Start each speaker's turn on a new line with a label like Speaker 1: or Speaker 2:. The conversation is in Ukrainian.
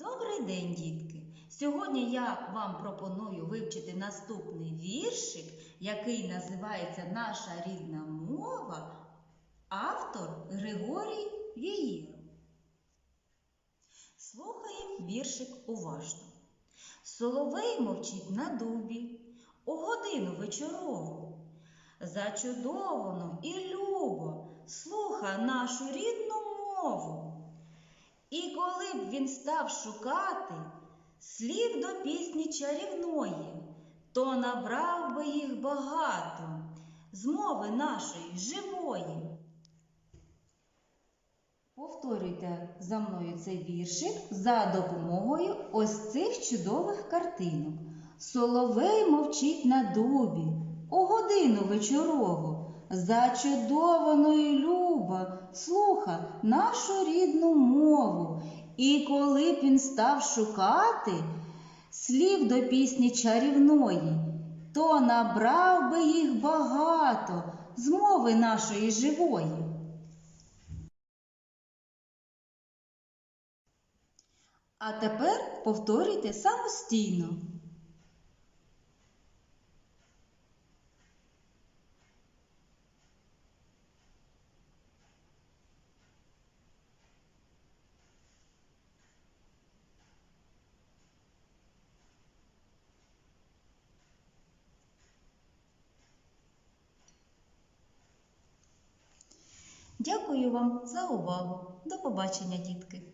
Speaker 1: Добрий день, дітки! Сьогодні я вам пропоную вивчити наступний віршик, який називається Наша рідна мова, автор Григорій Вієров. Слухаємо віршик уважно. Соловей мовчить на дубі, у годину вечорову. Зачудовано і любо слуха нашу рідну б він став шукати слів до пісні чарівної, то набрав би їх багато з мови нашої живої. Повторюйте за мною цей віршик за допомогою ось цих чудових картинок. Соловей мовчить на дубі, у годину вечорову, зачудовано і люба, слуха нашу рідну мову. І коли б він став шукати слів до пісні чарівної, то набрав би їх багато з мови нашої живої. А тепер повторюйте самостійно. Дякую вам за увагу. До побачення, дітки!